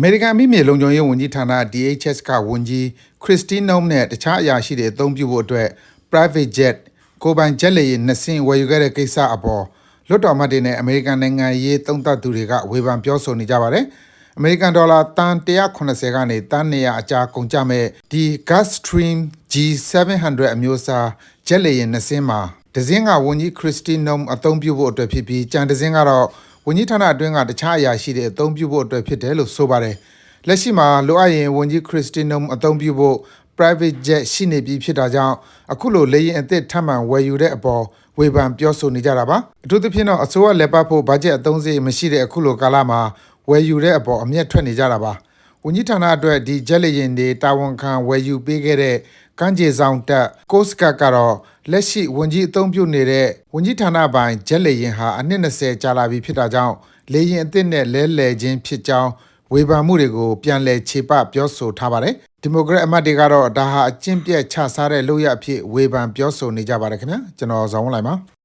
အမေရိကန်အမိမြေလုံခြုံရေးဝန်ကြီးဌာန DHS ကဝန်ကြီး Christine Noem နဲ့တခြားအရာရှိတွေအသုံးပြုဖို့အတွက် private jet ကိုယ်ပိုင်ဂျက်လေယာဉ်နှစ်စင်းဝယ်ယူခဲ့တဲ့ကိစ္စအပေါ်လွှတ်တော်အမတ်တွေနဲ့အမေရိကန်နိုင်ငံရေးသုံးသပ်သူတွေကဝေဖန်ပြောဆိုနေကြပါတယ်။အမေရိကန်ဒေါ်လာသန်း180ကနေသန်း200အကြားကုန်ကျမဲ့ဒီ Gulfstream G700 အမျိုးအစားဂျက်လေယာဉ်နှစ်စင်းမှာတစ်စင်းကဝန်ကြီး Christine Noem အသုံးပြုဖို့အတွက်ဖြစ်ပြီးကျန်တစ်စင်းကတော့ ဝန်ကြီးဌာနအတွင်းကတခြားအရာရှိတွေအသုံးပြုဖို့အတွက်ဖြစ်တယ်လို့ဆိုပါတယ်။လက်ရှိမှာလိုအပ်ရင်ဝန်ကြီး Christine Noem အသုံးပြုဖို့ private jet ရှိနေပြီဖြစ်တာကြောင့်အခုလိုလေယာဉ်အသစ်ထပ်မံဝယ်ယူတဲ့အပေါ်ဝေဖန်ပြောဆိုနေကြတာပါ။အထူးသဖြင့်တော့အစိုးရလည်ပတ်ဖို့ဘတ်ဂျက်အသုံးစရိတ်မရှိတဲ့အခုလိုကာလမှာဝယ်ယူတဲ့အပေါ်အမျက်ထွက်နေကြတာပါ။ ဝန်ကြီးဌာနအတွက်ဒီဂျက်လေယာဉ်တွေတာဝန်ခံဝယ်ယူပေးခဲ့တဲ့ကမ်းခြေစောင့်တပ် Coast Guard ကတော့လက်ရှိဝန်ကြီးအသုံးပြုနေတဲ့ဝန်ကြီးဌာနပိုင်ဂျက်လေယာဉ်ဟာအနှစ်၂၀ကြာလာပြီဖြစ်တာကြောင့်လေယာဉ်အသစ်နဲ့လဲလှယ်ခြင်းဖြစ်ကြောင်းဝေဖန်မှုတွေကိုပြန်လည်ချေပပြောဆိုထားပါတယ်။ဒီမိုကရက်အမတ်တွေကတော့ဒါဟာအကျင့်ပျက်ခြစားတဲ့လုပ်ရပ်အဖြစ်ဝေဖန်ပြောဆိုနေကြပါတယ်ခင်ဗျာကျွန်တော်ဇော်ဝင်းလှိုင်ပါ